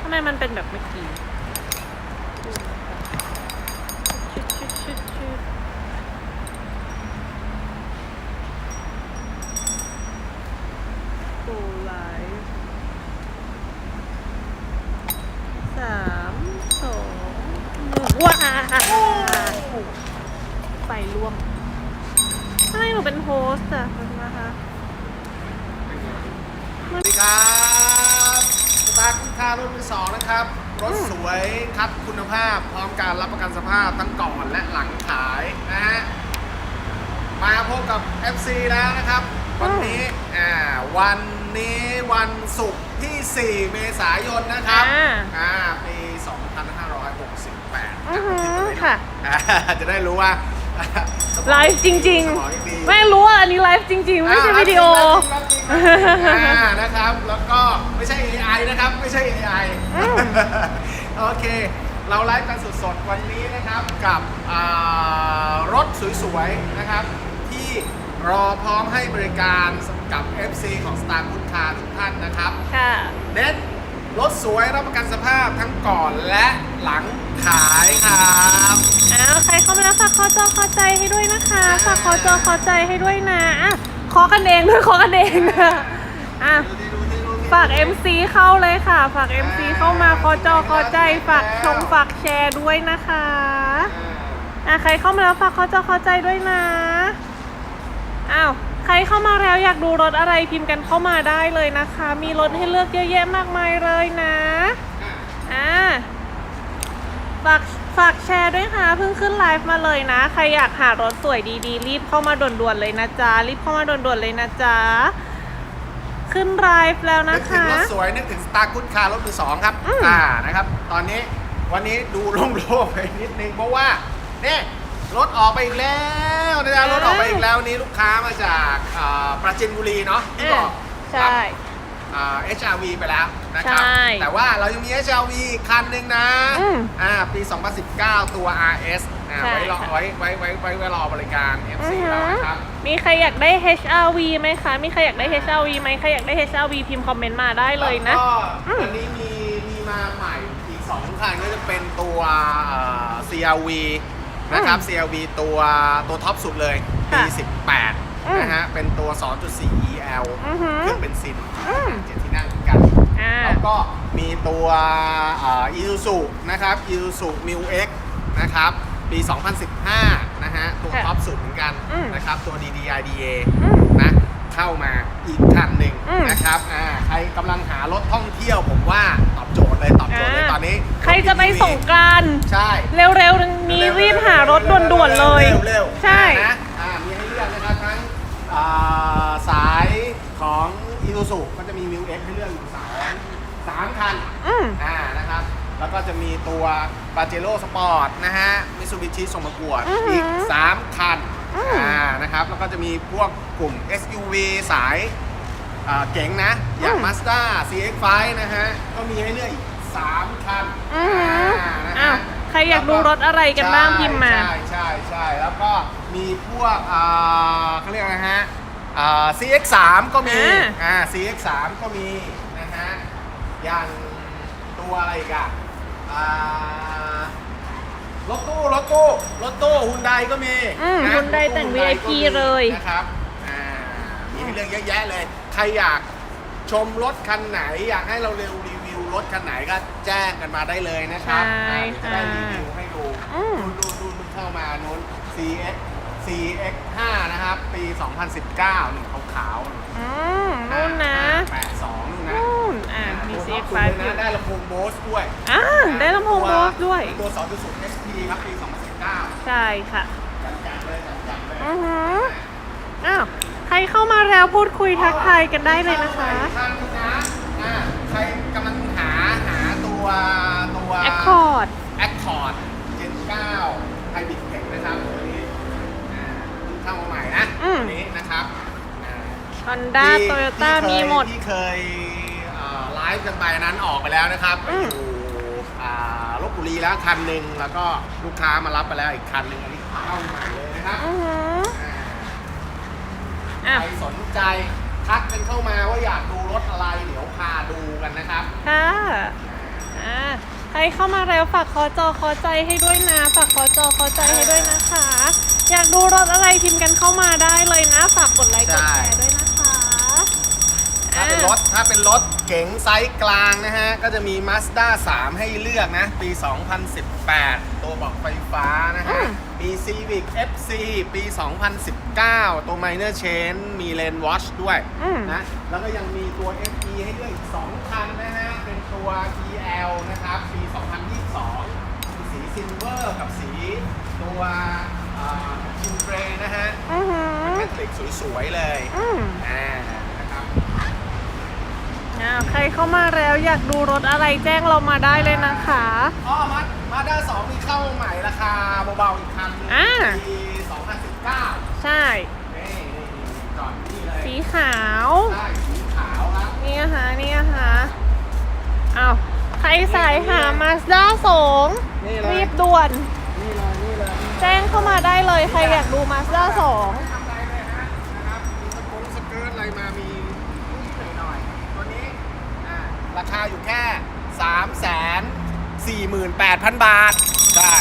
ทำไมมันเป็นแบบเมื่อกี้ชึดชึดชึดชึดโกไลฟ์สามสองหนึ่งว้าไฟร่วงทำไมหนูเป็นโฮสต์อะนะคะ สวัสดีครับสตาร์ทคุณค่ารถมือสองนะครับ รถสวยคัดคุณภาพ พร้อมการรับประกันสภาพทั้งก่อนและหลังขายนะฮะ มาพบกับ FC แล้วนะครับ วันนี้อ่าวันนี้วันศุกร์ที่ 4 เมษายนนะครับอ่า อ่าปี 2568อือหือจำไม่ผิดค่ะ อ่าจะได้รู้ว่าสมองไลฟ์จริง สมอดี ๆ ไม่รู้ว่าอันนี้ไลฟ์จริง ๆ ไม่ใช่วิดีโอ อ่านะครับ แล้วก็ไม่ใช่ AI นะครับ ไม่ใช่ AI อืมโอเค เราไลฟ์กันสดๆวันนี้นะครับกับอ่ารถสวยๆนะครับ ที่รอพร้อมให้บริการกับ FC ของ Star Good Car ทุกท่านนะครับค่ะเน็ตรถสวยรับประกันสภาพทั้งก่อนและหลังขายครับอ้าวใครเข้ามาแล้วฝากขอจอขอใจให้ด้วยนะคะอ่าฝากขอจอขอใจให้ด้วยนะอะขอกันเองด้วยขอกันเองอะดูดิดูดิดูดิ ฝาก MC เข้าเลยค่ะ ฝาก MC เข้ามาขอจอขอใจฝากชมฝากแชร์ด้วยนะคะอ่าอะใครเข้ามาแล้วฝากขอจอขอใจด้วยนะอ้าวใครเข้ามาแล้วอยากดูรถอะไรพิมพ์กันเข้ามาได้เลยนะคะ มีรถให้เลือกเยอะแยะมากมายเลยนะอ่าฝากฝากแชร์ด้วยค่ะเพิ่งขึ้นไลฟ์มาเลยนะ ใครอยากหารถสวยดีๆ รีบเข้ามาด่วนๆเลยนะจ๊ะรีบเข้ามาด่วนๆเลยนะจ๊ะ ขึ้นไลฟ์แล้วนึนะกถึงคะ รถสวยนึกถึงสตาร์กุ d คาร์รถมือสองครับอืม อ่านะครับ ตอนนี้วันนี้ดูโล่งๆไปนิดนึงเพราะว่าเนี่ยรถออกไปอีกแล้วนะจ๊ะรถออกไปอีกแล้ววันนี้ลูกค้ามาจากอ่าปราจีนบุรีเนาะที่บอกใช่ อ่า HRV ไปแล้วนะครับ ใช่แต่ว่าเรายังมี HRV อีกคันหนึ่งนะอืมอ่าปี 2019 ตัว RS อ่าใช่ไว้รอค่ะ ไว้ไว้ไว้ไว้ไว้รอบริการอื FC อหืเราอนะครับ มีใครอยากได้ HRV ไหมคะ มีใครอยากได้ HRV ไหมใครอยากได้ HRV พิมพ์คอมเมนต์มาได้เลยนะ แล้วก็อืมอันนี้มีมีมาใหม่อีก2คันก็จะเป็นตัวเอ่อ CRV นะครับ CRV ตัวตัวท็อปสุดเลยปีค่ะ 18 อืมนะฮะ เป็นตัว 2.4 EL อือหือเครื่องเบนซินอืม เจ็ดที่นั่งเหมือนกัน อ่า แล้วก็มีตัวอีซูซูนะครับอีซูซูมิวเอ็กนะครับ ปี 2015 นะฮะ ตัวค่ะท็อปสุดเหมือนกันอืม นะครับ ตัว DDIDA อืม นะ เข้ามาอีกคันหนึ่งอืมนะครับอ่าใครกำลังหารถท่องเที่ยวผมว่าตอบโจทย์เลยตอบโจทย์เลยอ่า ตอนนี้ใครจะไปส่งกรานต์ใช่ เร็วๆนี้รีบหารถด่วนๆเลย เร็วๆใช่ นะ อ่าสายของอีซูซูก็จะมีมิวเอ็กให้เลือกอยู่สามสามคัน อืม อ่านะครับ แล้วก็จะมีตัวปาเจโร่สปอร์ตนะฮะมิซูบิชิส่งประกวดอือหืออีอีก 3 คันอืม อ่านะครับ แล้วก็จะมีพวกกลุ่ม SUV สายอ่าเก๋งนะ อย่าง Mazda CX-5 นะฮะ ก็มีให้เลือกอีก 3 คันอือหือนะอ้าฮะวใครอยากดูรถอะไรกันบ้างพิมพ์มา ใช่ใช่ใช่แล้วก็ มีพวกอ่าเขาเรียกอะไรฮะอ่า CX3 ก็มีอ่า อ่า CX3 ก็มีนะฮะอย่างตัวอะไรอีกอะอ่ารถตู้รถตู้รถตู้ฮุนไดก็มีอืมนะ Hyundai รถตู้แต่ง Hyundai VIP ก็มีเลยนะครับอ่ามีให้เรื่องเยอะแยะเลย ใครอยากชมรถคันไหน อยากให้เราเร็วรีวิวรถคันไหนก็แจ้งกันมาได้เลยนะครับใช่อ่าเดี๋ยวจะได้ค่ะ รีวิวให้ดู อืมดูดูดูเข้ามานู้น CX CX5 นะครับ ปี 2019หนึ่งขาวๆอืมนู่นนะ82นู่นนะนู่นอะมีตัว CX5 ท็อปอยู่สุดเลยนะได้ลำโพงโบสด้วยอ่าได้ลำโพงตัวโบสด้วย ตัว 2.0 SP ครับ ปี 2019ใช่ค่ะ จัดๆเลยจัดๆเลยอือหืออ้าว ใครเข้ามาแล้วพูดคุยทักทายกันได้เลยนะคะท่านนะอ่าใครกำลังหาหาตัวตัว Accord Accord Gen 9 Hybrid Tech นะครับตัวนี้อ่าเพิ่งเข้ามาให ม่นะอืมตัวนี้นะครับอ่า Honda ที่ Toyota ที่เคยมีหมด ที่เคยเอ่อไลฟ์กันไปนั้นออกไปแล้วนะครับอืม อยู่อ่าลบบุรีแล้วคันหนึ่งแล้วก็ลูกค้ามารับไปแล้วอีกคันหนึ่งอันนี้เข้าใหม่เลยนะครับอือหืออ่าอะใครสนใจทักกันเข้ามาว่าอยากดูรถอะไรเดี๋ยวพาดูกันนะครับค่ะอ่าใครเข้ามาแล้วฝากขอจอขอใจให้ด้วยนะ ฝากขอจอขอใจให้ด้วยนะคะ อยากดูรถอะไรพิมพ์กันเข้ามาได้เลยนะ ฝากกดไลค์กดแชร์ด้วยนะคะถ้าเป็นรถถ้าเป็นรถเก๋งไซส์กลางนะฮะ ก็จะมี Mazda 3 ให้เลือกนะ ปี 2018 ตัวบอกไฟฟ้านะฮะ มี Civic FC ปี 2019 ตัว Minor Change มี Lane Watch ด้วยอืมนะ แล้วก็ยังมีตัว FE ให้เลือกอีก 2 คันนะฮะ เป็นตัว EL นะครับ ปี 2022มีสีซิลเวอร์กับสีตัว ชินเกรนะฮะอือหือแมทริกสวยๆเลยอืมอ่านะครับอ่าใครเข้ามาแล้วอยากดูรถอะไรแจ้งเรามาได้เลยนะคะ อ๋อมามาด้าสองมีเข้าใหม่ราคาเบาๆอีกคันหนึงอ่า ปี2019ใช่นี่นี่จอดนี่เลยสีขาวใช่สีขาวครับนี่นะคะนี่นะคะอ้าวใครสายหามาสด้าสองนี่เลยรีบด่วน จ้งเข้ามาได้เลย ใครอยากดูมาสด้าสองทำอะไรเลยฮะนะครับมีสกุลสเกิร์ตอะไรมามีนิดหน่อยๆตัวนี้อ่าราคาอยู่แค่ 3 4 8 0 0 0 บาท ใช่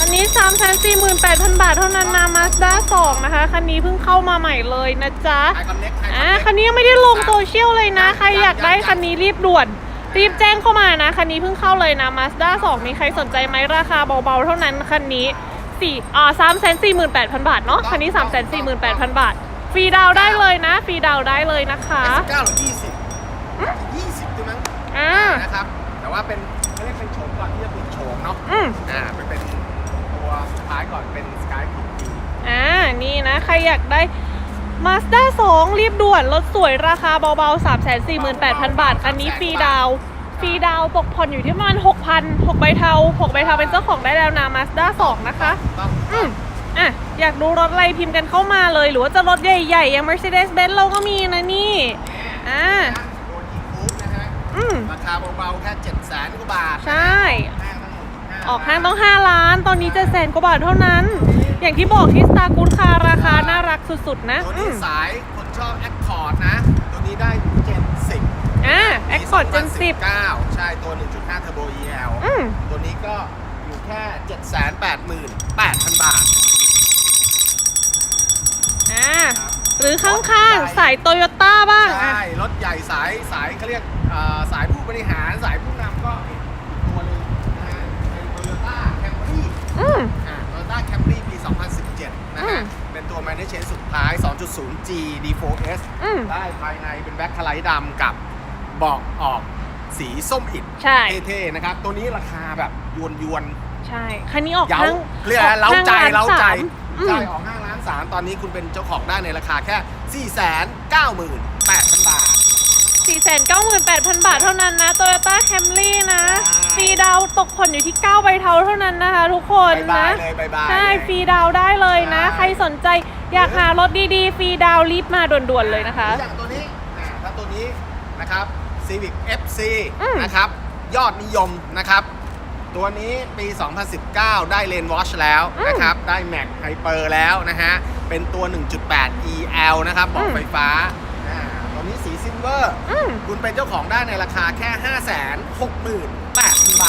อันนี้ 3 4 8 0 0 0 บาทเท่านั้นนะมาสด้าสองนะคะ คันนี้เพิ่งเข้ามาใหม่เลยนะจ๊ะไอคอนเน็กไอคอนอ่า เน็กคันนี้ยังไม่ได้ลงโซเชียลเลยนะ ใครอยากได้คันนี้รีบด่วน รีบแจ้งเข้ามานะ คันนี้เพิ่งเข้าเลยนะ Mazda 2มีใครสนใจไหมราคาเบาๆเท่านั้นคันนี้ สี่อ่าสามแสนสี่หมื่นแปดพันบาทเนาะคันนี้สามแสนสี่หมื่นแปดพันบาท ฟรีดาวน์ได้เลยนะ ฟรีดาวน์ได้เลยนะคะเก้าหรือยี่สิบยี่สิบใช่ไหมอ่านะครับ แต่ว่าเป็นเขาเรียกเป็นโฉมก่อนที่จะเปลี่ยนโฉมเนาะอืมอ่าไปเป็นตัวสุดท้ายก่อนเป็นสกายพีพีอ่านี่นะ ใครอยากได้ Mazda 2รีบด่วน รถสวยราคาเบาๆ 3 4 8 0 0 0 บาท คันนี้ฟรีดาวน์ ฟรีดาวน์ตกผ่อนอยู่ที่ประมาณ6,000 6ใบเทา6ใบเทาเป็นเจ้าของได้แล้วนะ Mazda 2นะคะต้องอืมอะ อยากดูรถอะไรพิมพ์กันเข้ามาเลย หรือว่าจะรถใหญ่ๆอย่าง Mercedes-Benz เราก็มีนะนี่ อ่าตัวอีคูปนะฮะอืมราคาเบาๆแค่7 0 0 0 0 0กว่าบาท ใช่ห้างทั้งหมด15ออกห้างต้อง 5 ล้าน ตอนนี้จะแสนกว่าบาทเท่านั้น อย่างที่บอกที่สตาร์กูดคาราคาน่ารักสุดๆ นะตัวอืนี้มสายคนชอบแอคคอร์ดนะ ตัวนี้ได้70 อ่าแอคคอร์ดเจนสิบ2019ใช่ ตัว 1.5 Turbo EL อืมตัวนี้ก็อยู่แค่ 788,000 บาท อ่า หรือข้างๆ สายโตโยต้าบ้างอะ ใช่ รถใหญ่สายสายเขาเรียกเอ่อสายผู้บริหารสายผู้นำก็อีกตัวหนึงนะฮะเป็น Toyota Camry อืม อ่า Toyota Camry ปี 2017 นะอืฮะ ม เป็นตัว m a n a g e สุดท้าย 2.0G D4S อืม ได้ภายในเป็นแบ็คคไลท์ดำกับเบอกออกสีส้มอิฐใช่ เท่ๆนะครับ ตัวนี้ราคาแบบยวนยวนใช่ คันนี้ออกๆเย้าห้างเรียกอะไรเล้าใจออกห้งเล้าใจล้นสมอืมใช่ออกห้างล้านสามตอนนี้คุณเป็นเจ้าของได้ในราคาแค่ 498,000 บาท498,000บาทเท่านั้นนะ Toyota Camry นะใช่ฟรีดาวน์ตกผ่อนอยู่ที่9ใบเทาเท่านั้นนะคะทุกคนบายนะๆเลยบายบายใช่เลยฟรีดาวน์ได้เลยนะใช่ใครสนใจอยากหารถดีๆ ฟรีดาวน์รีบมาด่วนๆเลยนะคะ อย่างตัวนี้อ่าถ้าตัวนี้นะครับ Civic FC อืม นะครับ ยอดนิยมนะครับ ตัวนี้ปี 2019 ได้เลนวอชแล้วนะครับ ได้ Mac Hyper แล้วนะฮะ เป็นตัว 1.8 EL นะครับบอกไฟฟ้าอ่าตัวนี้สีซิลเวอร์ อืมคุณเป็นเจ้าของได้ในราคาแค่ 568,000 บ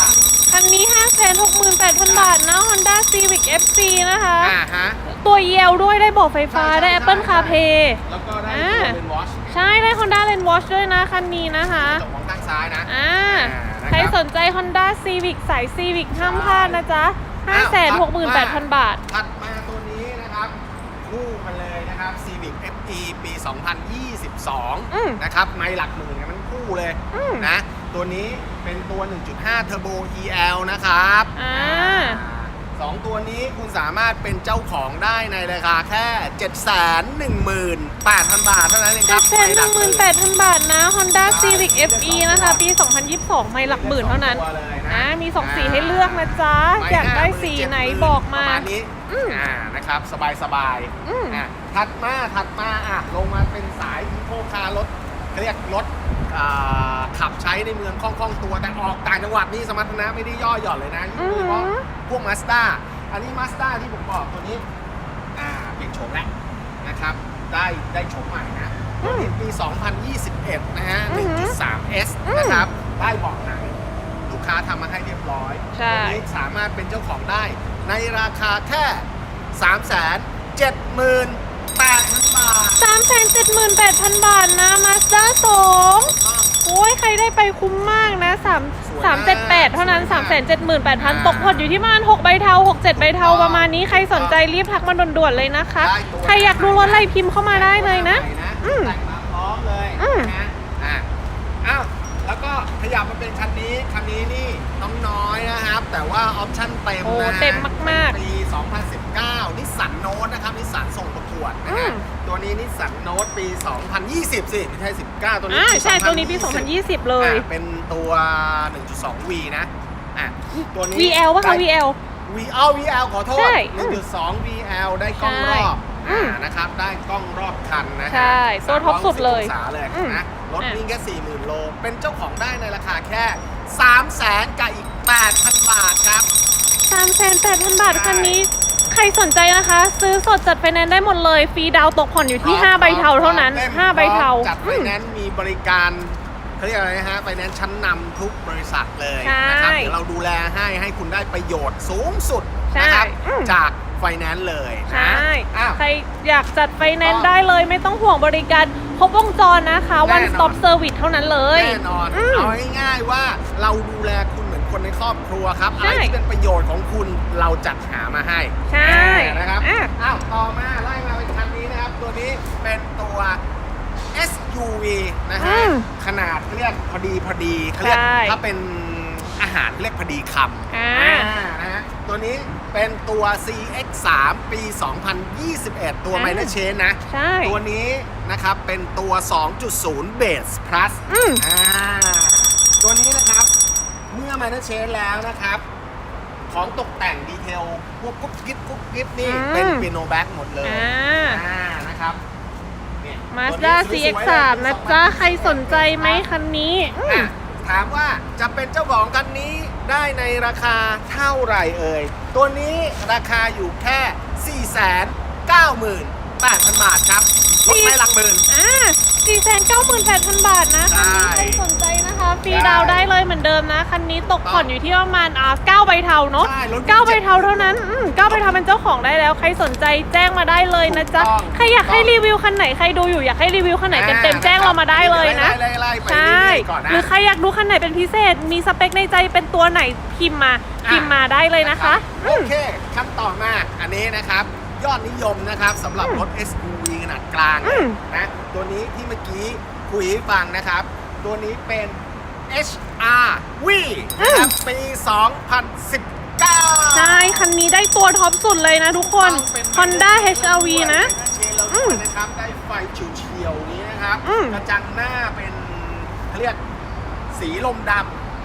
าท คันนี้ 568,000 บาทนะ Honda Civic FC นะคะ อ่าฮะ ตัวเยลด้วยได้บอกไฟฟ้าใช่ได้ใช่ Apple ใช่ CarPlay แล้วก็ได้อ่า ตัวเลนวอช ใช่ได้ Honda Lane Watch ด้วยนะคันนี้นะคะจบของข้างซ้ายนะอ่านะครับใครสนใจ Honda Civic สาย Civic ห้ามพลาดนะจ๊ะ 568,000 บาท ถัดมาตัวนี้นะครับคู่กันเลยนะครับ Civic FE ปีอืม2022 นะครับ ไม่หลักหมื่นกันมันคู่เลยอืมนะ ตัวนี้เป็นตัว 1.5 Turbo EL นะครับ อ่า สองตัวนี้คุณสามารถเป็นเจ้าของได้ในราคาแค่ 718,000 บาทเท่านั้นเองครับ7 1 8 0 0 0บาทนะ Honda Civic FE นะคะ ปี 2022 ไม่หลักหมื่นเท่านั้นตัวเลยนะอ่ามี2สีให้เลือกนะจ๊ะม่อยากได้50,000สีไหน70,000บอกมา ประมาณนี้อืม อ่านะครับสบายสบายๆ อืม อะถัดมาถัดมาอะลงมาเป็นสายอีโคคาร์รถเขาเรียกรถ อ่าขับใช้ในเมืองคล่องๆตัว แต่ออกต่างจังหวัดนี่สมรรถนะไม่ได้ย่อหย่อนเลยนะยิ่งโดยเฉพาะพวกมาสด้าอันนี้มาสด้าที่ผมบอกตัวนี้อ่าเปลี่ยนโฉมแล้วนะครับ ได้ได้โฉมใหม่นะตัวนี้ปี 2021 นะฮะ 1.3S นะครับ ได้เบาะหนังลูกค้าทำมาให้เรียบร้อยใช่ ตัวนี้สามารถเป็นเจ้าของได้ในราคาแค่ 3 7 8 0 0 0 บาทสามแสนเจ็ดหมื่นแปดพันบาทนะมาสด้าสองโอ้ยใครได้ไปคุ้มมากนะสามสวยสามเจ็ดแปดมากเท่านั้นสวยสามมาแสนกเจ็ดหมื่นแปดพันอ่าตกผ่อนอยู่ที่ประมาณหกใบเทาหกเจ็ดใบเทาถูกต้องประมาณนี้ใครสนใจรีบทักมาด่วนๆเลยนะคะ ได้ตัวใครอยากดูรถอะไรพิมพ์เข้ามาได้เลยนะ อืม แต่งมาพร้อมเลยอืม นะฮะอะอ้าวแล้วก็ขยับมาเป็นคันนี้คันนี้นี่น้องน้อยนะครับ แต่ว่าออปชั่นเต็มโอ้นะฮะเต็มมากๆเป็นปี 2019นิสสันโนตนะครับนิสสันส่งประ กวดนะอืฮะมตัวนี้นิสสันโนตปี 2020 สิ ไม่ใช่ 19 ตัวนี้อ่าปีใช่ตัวนี้ปี 2020 2020เลย อะเป็นตัว 1.2V นะอะตัวนี้ VL ป่ะคะได้ VL VL VL ขอโทษ ใช่1.2 VL ได้กล้องรอบใช่อืมอ่านะครับ ได้กล้องรอบคันนะฮะใช่ตัวท็อปสุดเลย360องศาเลยอืมนะ รถอะ วิ่งแค่ 40,000 โล เป็นเจ้าของได้ในราคาแค่ 3 0 0แสนกับอีก 8,000 บาทครับสามแสนแปดพันบาทคันนี้ใคร สนใจนะคะ ซื้อสดจัดไฟแนนซ์ได้หมดเลย ฟรีดาวน์ตกผ่อนอยู่ที่ 5 ใบเทาเท่านั้นต็ม5ใบเทาจัดไฟอืมแนนซ์มีบริการเขาเรียกอะไรนะฮะไฟแนนซ์ชั้นนำทุกบริษัทเลยใช่นะครับเดี๋ยวเราดูแลให้ให้คุณได้ประโยชน์สูงสุดใช่นะครับอืมจากไฟแนนซ์เลยนะใช่อ้าวใครอยากจัดไฟแนนถูซ์กต้องได้เลยไม่ต้องห่วงบริการครบวงจรนะคะแน่นอน one stop service เท่านั้นเลย แน่นอนอืมเอาง่ายๆว่าเราดูแลคุณเหมือน คนในครอบครัวครับใช่อะไรที่เป็นประโยชน์ของคุณเราจัดหามาให้ใช่อ่านะครับอะ อ้าวต่อมาไล่มาเป็นคันนี้นะครับ ตัวนี้เป็นตัว SUV นะฮะ อืมขนาดเรียกพอดีพอดีเขาเรียกใช่ถ้าเป็นอาหารเรียกพอดีคำอ่านะฮะตัวนี้เป็นตัว CX3 ปี 2021 ตัวอ่า Minor Change นะ ใช่ ตัวนี้นะครับเป็นตัว 2.0 Base Plus อืม อ่า ตัวนี้นะครับ เมื่อ Minor Change แล้วนะครับ ของตกแต่งดีเทลพวกกุ๊บกิ๊บกุ๊บกิ๊บนี่อืมเป็นเปียโนแบ็กหมดเลยอ่าอ่านะครับเนี่ยมาสตัวด้านี้สวยๆ CX3 เลยนะจ๊ะ ใครสนใจไหมคันนี้อืม อะถามว่าจะเป็นเจ้าของคันนี้ได้ในราคาเท่าไหร่เอ่ย ตัวนี้ราคาอยู่แค่ 498,000 บาทครับลดไม่หลักหมื่น อ่า 498,000บาทนะใช่คันนี้ใครสนใจนะคะฟรีใช่ดาวน์ได้เลยเหมือนเดิมนะ คันนี้ตกผ่อนอยู่ที่ประมาณอ่า9ใบเทาเนาะใช่รถ9ใบเทาเท่านั้นอืม9ใบเทาเป็นเจ้าของได้แล้ว ใครสนใจแจ้งมาได้เลยนะจ๊ะ ถูกต้อง ใครอยากให้รีวิวคันไหนใครดูอยู่อยากให้รีวิวคันไหนเต็มๆแจ้งเรามาได้เลยนะ ไล่ๆไล่ๆไปใช่ เรื่อยๆก่อนนะ หรือใครอยากดูคันไหนเป็นพิเศษ มีสเปคในใจเป็นตัวไหนพิมพ์มาพิมพ์มาได้เลยนะคะโอเคคำต่อมา อันนี้นะครับ ยอดนิยมนะครับสำหรับรถ SUV ข นาดกลางอืม นะตัวนี้ที่เมื่อกี้คุยให้ฟังนะครับ ตัวนี้เป็น HRV นะครับปี 2019 ใช่ คันนี้ได้ตัวท็อปสุดเลยนะทุกคนต้องเป็น Honda HRV นะเชนเราด้วยนะครับได้ไฟเฉียวๆนี้นะครับอืมกระจังหน้าเป็นเขาเรียกสีลมด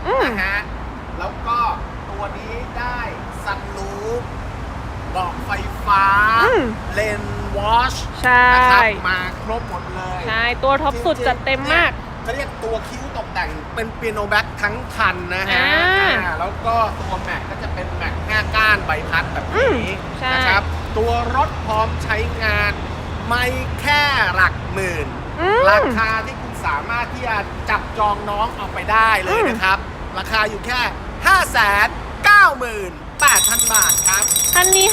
อืมำนะฮะแล้วก็ตัวนี้ได้ซันรูฟเบาะไฟ ฟ้า อืม เลนวอชใช่ นะครับมาครบหมดเลยใช่ ตัวท็อปสุดจริงๆจัดเต็มมากเนี่ยเขาเรียกตัวคิ้วตกแต่งเป็นเปียโนแบ็คทั้งคันนะฮะอ่าอ่าแล้วก็ตัวแม็กก็จะเป็นแม็ก5ก้านใบพัดแบบอืนี้มใช่ นะครับ ตัวรถพร้อมใช้งาน ไม่แค่หลักหมื่น อืม ราคาที่คุณสามารถที่จะจับจองน้องเอาไปได้เลยอืมนะครับ ราคาอยู่แค่ 5 9 8 0 0 0 บาทครับ คันนี้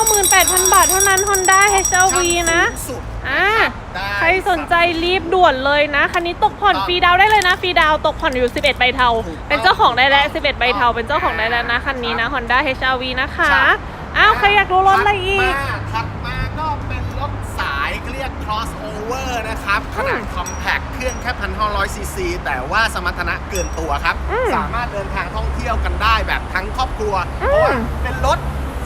598,000 บาทเท่านั้น Honda HRV นะชั้สูงสุดอ่า ได้ใครสนใจรีบด่วนเลยนะ คันนี้ตกผ่อนฟรีดาวน์ได้เลยนะ ฟรีดาวน์ตกผ่อนอยู่ 11 ใบเทาถูกต้องเป็นเจ้าของได้แล้ว 11 ใบเทา เป็นเจ้าของได้แล้วนะ คันนี้นะ Honda HRV นะคะใช่อ้าว ใครอยากดูรถอะไรอีก ถัดมาถัดมาก็เป็นรถสายเรียก crossover นะครับ ขนาด compact เครื่องแค่ 1,500 ซีซี แต่ว่าสมรรถนะเกินตัวครับ อืมสามารถเดินทางท่องเที่ยวกันได้แบบทั้งครอบครัวอืมเพราะว่าเป็นรถ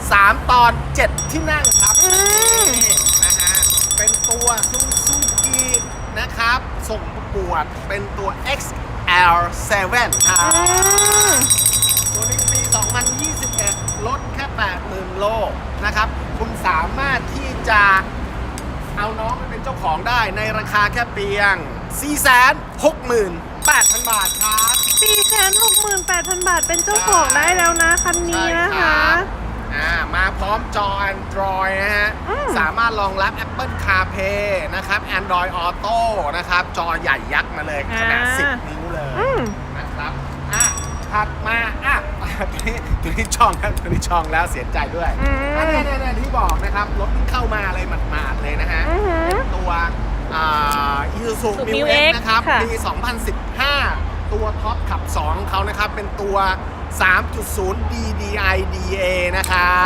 3 ตอน 7 ที่นั่งครับอืมนี่นะฮะเป็นตัวซูซูกินะครับ ส่งประกวดเป็นตัว XL7 ครัอืบมตัวนี้ปี 2021 ลดแค่ 80,000 โลนะครับ คุณสามารถที่จะเอาน้องไปเป็นเจ้าของได้ในราคาแค่เพียง 468,000 บาทครับ468,000บาทเป็นเจ้าของได้แล้วนะคันนี้นะคะใช่รับ อ่ามาพร้อมจอ Android นะฮะอืมสามารถรองรับ Apple CarPlay นะครับ Android Auto นะครับ จอใหญ่ยักษ์มาเลย ขนาด อ่า 10 นิ้วเลย อืม นะครับมาอะตัวนี้ตัวนี้ช่องแล้วตัวนี้ช่องแล้วเสียใจด้วยอืม อันนี้เนี่ยที่บอกนะครับ รถที่เข้ามาอะไรหมาดๆเลยนะฮะ อือหือเป็นตัวอ่า Isuzu Isuzu Mu Mu X X นะครับค่ะ ปี 2015 ตัวท็อปขับ2ของเขานะครับ เป็นตัว 3.0 DDI DA นะครั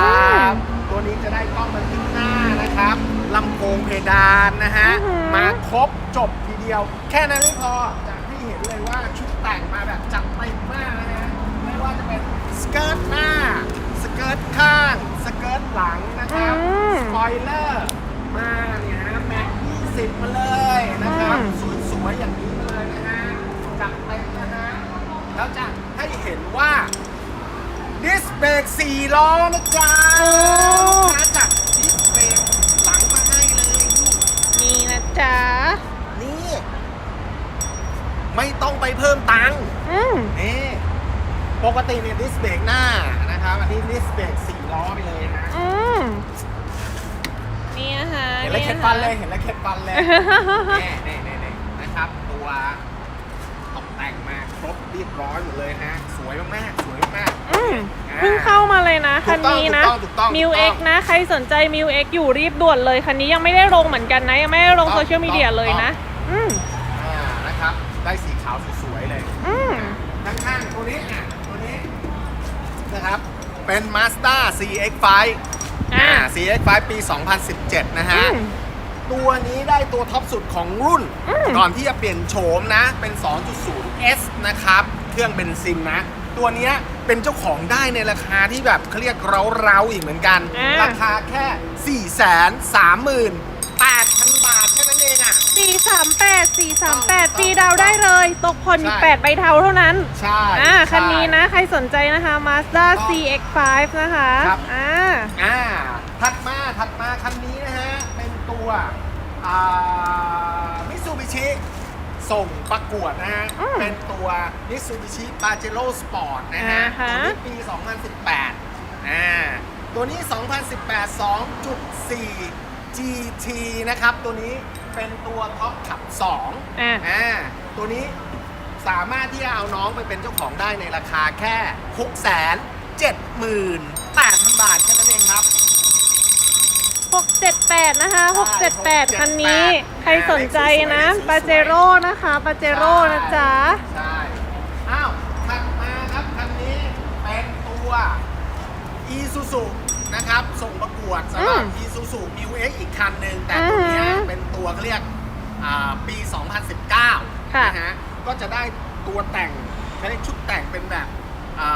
บ ตัวนี้จะได้กล้องบันทึกหน้านะครับลำโพงเพดานนะฮะ อือหือ มาครบจบทีเดียว แค่นั้นไม่พอจะให้เห็นเลยว่าชุดแต่งมาแบบจัดเต็มมากนะฮะ ไม่ว่าจะเป็นสเกิร์ตหน้า สเกิร์ตข้าง สเกิร์ตหลังนะครับ อืม สปอยเลอร์มาเนี่ยฮะแม็ก20 มาเลยนะครับ อืม สวยๆอย่างนี้มาเลยนะฮะจัดเต็มนะฮะแล้วจะให้ เห็นว่าดิสเบรก4ล้อนะจ๊ะโอ้ลูกค้าจัดดิสเบรกหลังมาให้เลยนี่นะจ๊ะ นี่ ไม่ต้องไปเพิ่มตังค์อืมนี่ปกติเนี่ยดิสเบรกหน้านะครับอันนี้ดิสเบรก4ล้อไปเลยนะอืมนี่นะคะเห็นแล้วเข็ดฟันเลยเห็นแล้วเข็ดฟันเลยนี่แน่แน่แน่นะครับตัวตกแต่งมาครบ เรียบร้อยหมดเลยฮะ สวยมากๆ สวยมาก อืมเพิ่งเข้ามาเลยนะ ถูคักนต้องนี้นะถูกต้องถูกต้องมิวถูกต้เอ็อกง นะ ใครสนใจมิวเอ็กอยู่รีบด่วนเลย คันนี้ยังไม่ได้ลงเหมือนกันนะ ยังไม่ได้ลงถูกต้องโซเชียลมีเดียเลยนะ อืมอ่านะครับ ได้สีขาวสวยๆเลย อืมข้างๆตัวนี้อะตัวนี้นะครับ เป็น Mazda CX-5 อ่า CX-5 ปี 2017 นะฮะ อืม ตัวนี้ได้ตัวท็อปสุดของรุ่นอืมก่อนที่จะเปลี่ยนโฉมนะ เป็น 2.0 S นะครับ เครื่องเบนซินนะ ตัวเนี้ยเป็นเจ้าของได้ในราคาที่แบบเขาเรียกเร้าๆอีกเหมือนกัน อ่า ราคาแค่ 4 3 8 0 0 0 บาทแค่นั้นเองอะสี่สามแปดสี่สามแปดต้องฟรีดาวน์ได้เลย ตกผ่อนอีก ใช่แปดใบเทาเท่านั้น ใช่อ่าใช่คันนี้นะ ใครสนใจนะคะ Mazda ต้อง CX5 นะคะ ครับ อ่า อ่า ถัดมา ถัดมาคันนี้นะฮะ เป็นตัวอ่า มิซูบิชิส่งประกวดนะฮะ อืมเป็นตัวมิซูบิชิปาเจโร่สปอร์ตนะฮะอ่าฮะ ตัวนี้ปี 2018อ่าตัวนี้ 2018 2.4 GT นะครับ ตัวนี้เป็นตัวท็อปขับ 2 อ่าอ่าตัวนี้สามารถที่จะเอาน้องไปเป็นเจ้าของได้ในราคาแค่ 6 7 8 0 0 0 บาทแค่นั้นเองครับ 678 นะคะใช่678 คันนี้678ใครสนใจนะเลขสวยๆปาเจโร่นะคะ ปาเจโร่นะจ๊ะ ใช่ อ้าวถัดมาครับคันนี้เป็นตัว Isuzu นะครับ ส่งประกวดสำหรับอืม Isuzu Mu X อีกคันหนึ่งแต่ตัวเนี้ยอือหือเป็นตัวเขาเรียกอ่าปี 2019ค่ะนะฮะ ก็จะได้ตัวแต่งเขาเรียกชุดแต่งเป็นแบบ อ่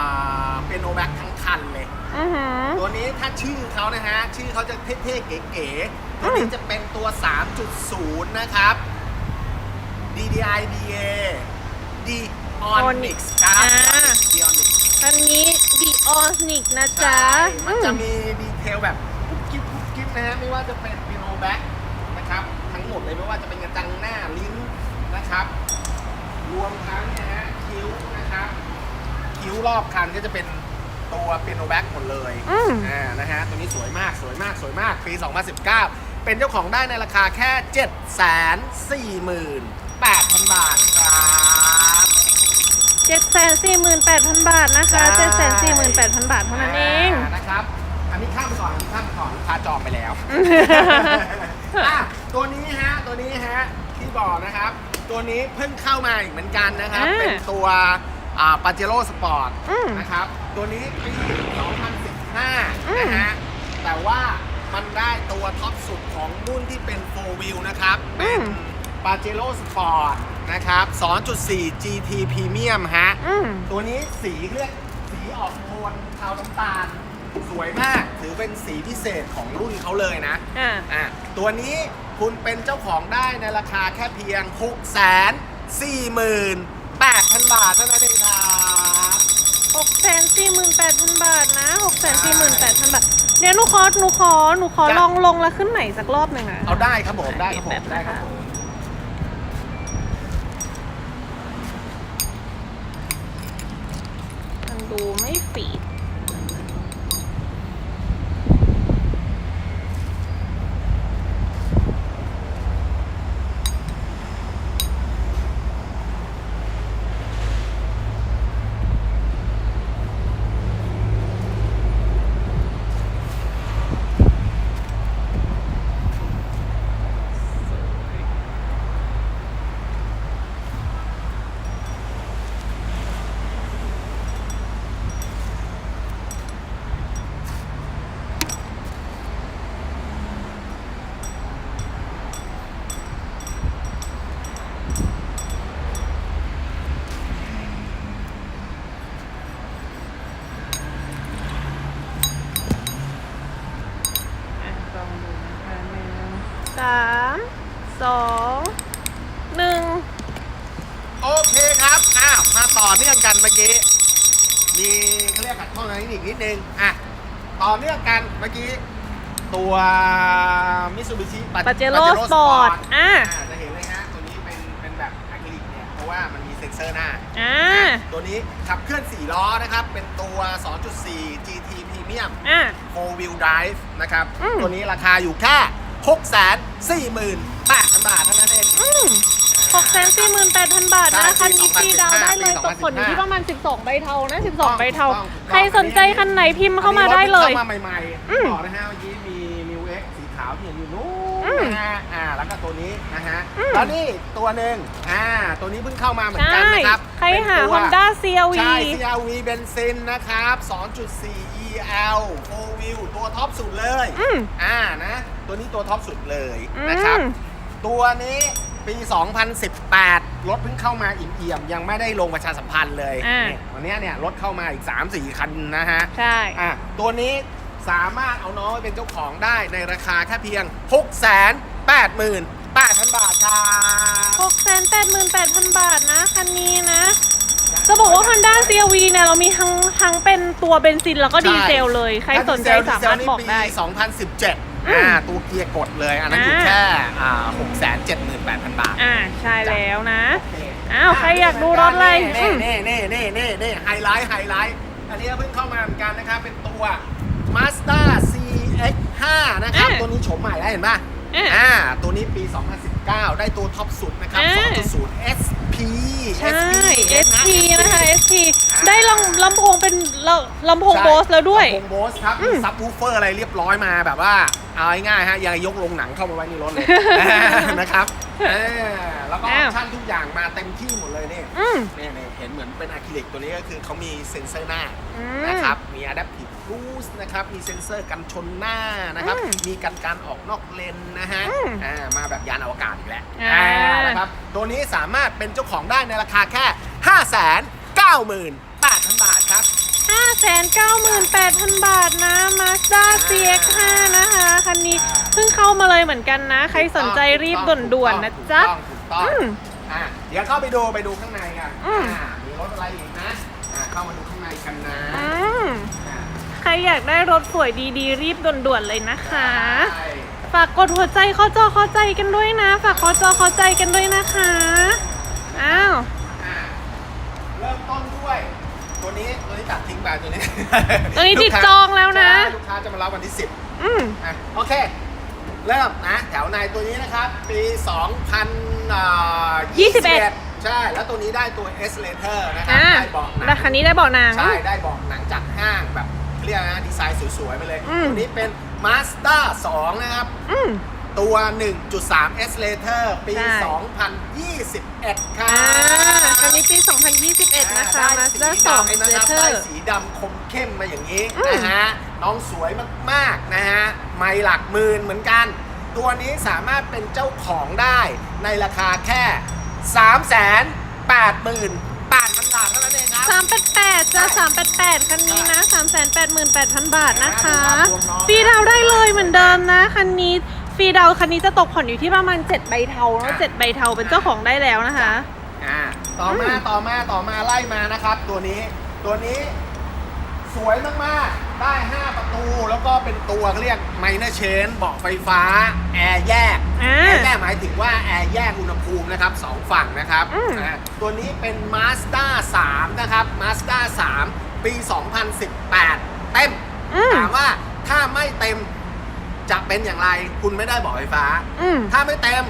าเป็นโนแบ็กทั้งคันเลยอือหือตัวนี้ถ้าชื่อเขานะฮะ ชื่อเขาจะเท่ๆเก๋ๆตัวนี้จะเป็นตัว 3.0 นะครับ DDI DA D Onyx ครับอ่า D Onyx คันนี้ The Osnic นะจ๊ะ ใช่มันจะอืมีดีเทลแบบกุ๊บกิ๊บกุ๊บกิ๊บนะฮะไม่ว่าจะเป็นปีโนแบ็กนะครับ ทั้งหมดเลยไม่ว่าจะเป็นกระจังหน้าลิ้นนะครับ รวมทั้งนะฮะคิ้วนะครับ คิ้วรอบคันก็จะเป็นตัวเปียโนแบ็กหมดเลยอืม อ่านะฮะตัวนี้สวยมากสวยมากสวยมากปี 2019 เป็นเจ้าของได้ในราคาแค่ 7 4 8 0 0 0 บาทครับ748,000บาทนะคะใช่748,000บาทเท่านั้นเองานะครับ อันนี้ข้ามไปก่อนอันนี้ข้ามไปก่อนลูกค้าจองไปแล้วอะตัวนี้ฮะ ตัวนี้ฮะ ที่บอกนะครับ ตัวนี้เพิ่งเข้ามาอีกเหมือนกันนะครับ อ่า เป็นตัว ปาเจโร่สปอร์ตอืม นะครับ ตัวนี้ปี2015อืมนะฮะ แต่ว่ามันได้ตัวท็อปสุดของรุ่นที่เป็น4 wheel นะครับ เป็นปาเจโร่สปอร์ตนะครับ 2.4 GT Premium ฮะ อืม ตัวนี้สีเรียกสีออกโทนเทาน้ำตาล สวยมากถือเป็นสีพิเศษของรุ่นเขาเลยนะ อ่า อะตัวนี้คุณเป็นเจ้าของได้ในราคาแค่เพียง 6 4 8 0 0 0 บาทเท่านั้นเองครับ648,000บาทนะ648,000บาทเดี๋ยวหนูขอหนูขอหนูขอจ้ะลองลงแล้วขึ้นใหม่สักรอบหนึ่งนะเอาได้ครับผมได้ครับผแบมบได้นะครัคะบผมมันดูไม่ฟีด สามสองหนึ่งโอเคครับ อ้าว มาต่อเนื่องกันเมื่อกี้ มีเขาเรียกขัดข้องทางเทคนิคนิดนึง อะ ต่อเนื่องกันเมื่อกี้ ตัวมิ t ซูบิชิปาเจโร่สปอร์ตอะจะเห็นเลยฮะ ตัวนี้เป็นเป็นแบบอะคริลิกเนี่ย เพราะว่ามันมีเซ็นเซอร์หน้า อ่า ตัวนี้ขับเคลื่อน 4 ล้อนะครับ เป็นตัว 2.4 GT Premium อะ4 wheel drive นะครับอืมตัวนี้ราคาอยู่แค่ 648,000 บาทเท่านั้นเองอืมหกแสนสี่หมื่นแปดพันบาทนะใช่คันนี้ฟรีดาวน์ได้เลยปีตกผลอยู่ที่ประมาณ 12 ใบเทานะ 12 ใบเทาถูกต้องถูกต้อง ใครสนใจคันไหนพิมพ์เข้ามาได้เลย เข้ามาใหม่อืมๆบอกนะฮะเมื่อกี้มี New X สีขาวที่เห็นอยู่นู้อืมนนะฮะอ่าแล้วก็ตัวนี้นะฮะอืม แล้วนี่ตัวหนึ่งอ่าตัวนี้เพิ่งเข้ามาเหมือนกันใช่นะครับใครเป็นหา ตัว Honda CRV ใช่ CRV เบนซินนะครับ 2.4 EL 4 wheel ตัวท็อปสุดเลย อืม อ่านะ ตัวนี้ตัวท็อปสุดเลยนะครับ อืม ตัวนี้ปี 2018 รถเพิ่งเข้ามาอิ่มๆยังไม่ได้ลงประชาสัมพันธ์เลยอ่า เนี่ยวันเนี้ยเนี่ยรถเข้ามาอีก 3-4 คันนะฮะ ใช่ อะตัวนี้สามารถเอาน้องไปเป็นเจ้าของได้ในราคาแค่เพียง 6 8 8 0 0 0 บาทครับหกแสนแปดหมื่นแปดพันบาทนะ คันนี้นะ จะบอกว่า Honda CRV เนี่ย เรามีทั้งทั้งเป็นตัวเบนซินแล้วก็ดีเซลเลย ใครสนใจสามารถบอกได้ ปี 2017 อืมอ่าตัวเกียร์กดเลย อันนั้นอยู่อ่าแค่อ่า678,000บาท อ่าใช่แล้วนะโเคอ้าว ใครอยากดูรถอะไรเน่อืมเน่เน่เน่เน่เน่ไฮไลท์ไฮไลท์อันนี้เพิ่งเข้ามาเหมือนกันนะครับเป็นตัว Mazda CX5 นะครับอะตัวนี้โฉมใหม่แล้วเห็นป่ะอะอ่าตัวนี้ปี 2019 ได้ตัวท็อปสุดนะครับ อะ2.0 SP ใช่ SP SP นะคะ SP อ่าได้ลำลำโพงเป็นลำลำโพงโบสแล้วด้วยลำโพงโบสครับอืมีมซับวูฟเฟอร์อะไรเรียบร้อยมาแบบว่า เอาง่ายๆฮะยังยกลงหนังเข้ามาไว้ในรถเลย นะครับเออแล้วก็ออ้าอวปชั่นทุกอย่างมาเต็มที่หมดเลยเนี่ยอืม เนี่ยเนี่ยเห็นเหมือนเป็นอะคริลิกตัวนี้ก็คือเขามีเซ็นเซอร์หน้าอืม นะครับ มี Adaptive Cruise นะครับ มีเซ็นเซอร์กันชนหน้านะครับ อืมมีกันการออกนอกเลนนะฮะอืมอ่ามาแบบยานอวกาศอีกแล้วอ่า อ่านะครับ ตัวนี้สามารถเป็นเจ้าของได้ในราคาแค่ 5 9 8 0 0 0 บาทครับ 598,000 บาทนะ Mazda CX5 นะคะ คันนี้ อ่าเพิ่งเข้ามาเลยเหมือนกันนะ ใครสนใจรีบด่วนๆนะจ๊ะ ถูกต้องถูกต้องอืมอะเดี๋ยวเข้าไปดูไปดูข้างในกันอืมอ่ามีรถอะไรอีกนะอ่าเข้ามาดูข้างในกันนะอืมอ่าใครอยากได้รถสวยดีๆ รีบด่วนๆเลยนะคะ ใช่ฝากกดหัวใจเข้อจอเข้อใจกันด้วยนะ ฝากเข้อจอเข้อใจกันด้วยนะคะ อ้าว อ่าเริ่มต้นด้วย ตัวนี้ตัวนี้ตัดทิ้งไปตัวนี้ตัวนี้ลูกติดค้าจองแล้วนะ ใช่ลูกค้าจะมารับวันที่10อืม อะโอเค เริ่มนะแถวในตัวนี้นะครับปี2021 ใช่ แล้วตัวนี้ได้ตัว S Later นะครับอ่าได้เบาะหนัแล้วงคันนี้ได้เบาะหนัง ใช่ ได้เบาะหนังจากห้างแบบเรียกนะดีไซน์สวยๆไปเลยอืมตัวนี้เป็น Mazda 2 นะครับอืมตัว 1.3 S Later ปีใช่2021ครัอ่าบคันนี้ปี 2021 นะคะได้ Mazda สี2ดำนะครับ Later ได้สีดำคมเข้มมาอย่างนี้อืมนะฮะ น้องสวยมากๆนะฮะไม่หลักหมื่นเหมือนกัน ตัวนี้สามารถเป็นเจ้าของได้ในราคาแค่ 3 8 8 0 0 0 0 บาทเท่านั้นเองครับ388จ้า388คันนี้นะ388,000บาทนะคะอ่าดูภาพรวมเนอะฟรีดาวน์ได้เลยเหมือนเดิมนะคันนี้ ฟรีดาวน์คันนี้จะตกผ่อนอยู่ที่ประมาณ7ใบเทาเนาะ7ใบเทาเป็นเจ้าของได้แล้วนะคะ อ่าต่อมาอืมต่อมาต่อมาไล่มานะครับ ตัวนี้ตัวนี้ สวยมากๆ ได้ 5 ประตูแล้วก็เป็นตัวเขาเรียกไมเนอร์เชนเบาะไฟฟ้า แอร์แยกอ่าแอร์แยกหมายถึงว่าแอร์แยกอุณหภูมินะครับสองฝั่งนะครับอืมอ่าตัวนี้เป็น Mazda 3 นะครับ Mazda 3 ปี 2018 เต็ม อืม ถามว่าถ้าไม่เต็มจะเป็นอย่างไรคุณไม่ได้เบาะไฟฟ้า อืม ถ้าไม่เต็ม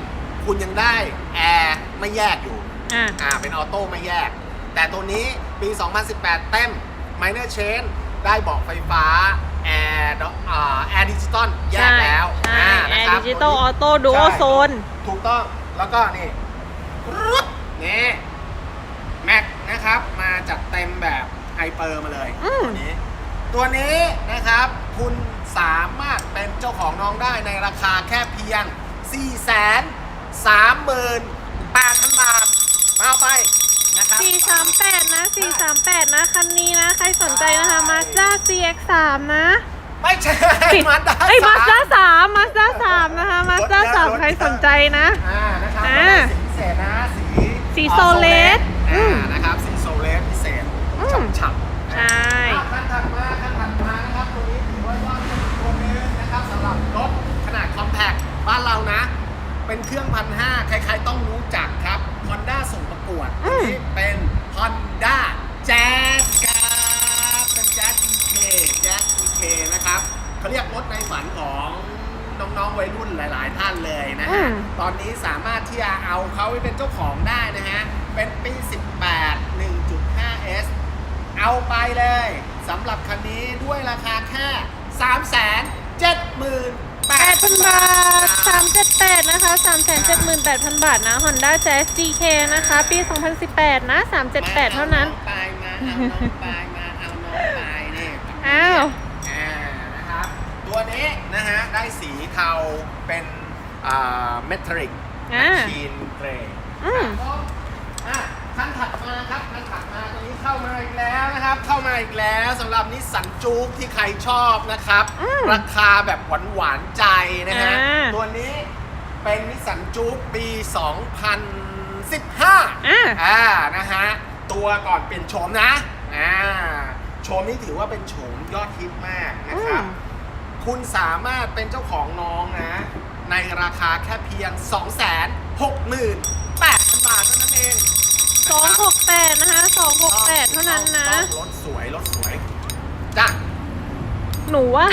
คุณยังได้แอร์ไม่แยกอยู่ อ่า อ่าเป็นออโต้ไม่แยก แต่ตัวนี้ปี 2018 เต็ม Minor Chain ได้เบาะไฟฟ้า แอร์อ่าแอร์ดิจิตอลแยกแล้วใช่อ่าแอนะร์ครัดิบจิตอลอตัวอนี้โต้ดูโอใช่โซน ถูกต้อง แล้วก็นี่รึดนี่แม็กนะครับ มาจัดเต็มแบบไฮเปอร์มาเลยอืมตัวนี้ ตัวนี้นะครับ คุณสามารถเป็นเจ้าของน้องได้ในราคาแค่เพียง 4 3 8 0 0 0 บาท มาเอาไปนะครับ 438 นะ 438 นะ คันนี้นะ ใครสนใจนะคะ Mazda CX3 นะไปไม่ใช่ติดมาด้าเอ้ยมาสด้าสามสามมาสด้าสามนะคะมาสด้าสามใครสนใจนะ อ่านะครับอ่า สีพิเศษนะสีสีอ่อโซเลสอือ่ามนะครับสีโซเลสพิเศษอืม ฉ่ำๆ ใช่ อะคันถัดมาคันถัดมานะครับตัวนี้ถือว่ายอดเป็นตัวหนึงนะครับสำหรับรถขนาดคอมแพคบ้านเรานะ เป็นเครื่องพันห้าใครๆต้องรู้จัก ครับ Honda ส่งประกวดอืตัวมนี้เป็น Honda Jazz ครับเป็น Jazz EK Jazz EK นะครับเขาเรียกรถในฝันของน้องๆวัยรุ่นหลายๆท่านเลยนะอืฮะมตอนนี้สามารถที่จะเอาเขาไปเป็นเจ้าของได้นะฮะ เป็นปี 18 1.5S เอาไปเลยสำหรับคันนี้ด้วยราคาแค่ 3 7 8 0 0 0 แปดพันบาทสามเจ็ดแปดนะคะสามแสนเจ็ดหมื่นแปดพันบาทนะ Honda Jazz GK นะคะ ปี 2018 นะ 378 เท่านั้นไปมาเอาน้องไปมาเอาน้องไปนี่อ้าว อ่านะครับ ตัวนี้นะฮะ ได้สีเทาเป็นอ่าเมทัลลิกอ่า ชีนเกรย์ อืม ถัดมาครับคันถัดมาตัวนี้เข้ามาอีกแล้วนะครับ เข้ามาอีกแล้วสำหรับนิสสันจู๊กที่ใครชอบนะครับ อืมราคาแบบหวานหวานๆใจนะฮะอ่า ตัวนี้เป็นนิสสันจู๊กปี 2015 อ่าอ่า นะฮะ ตัวก่อนเปลี่ยนโฉมนะ อ่า โฉมนี้ถือว่าเป็นโฉมยอดฮิตมากนะครับ อืม คุณสามารถเป็นเจ้าของน้องนะ ในราคาแค่เพียง 268,000 บาทเท่านั้นเอง 268นะคะ268เท่านั้นนะต้องรถสวยรถสวยจ้ะหนูว่า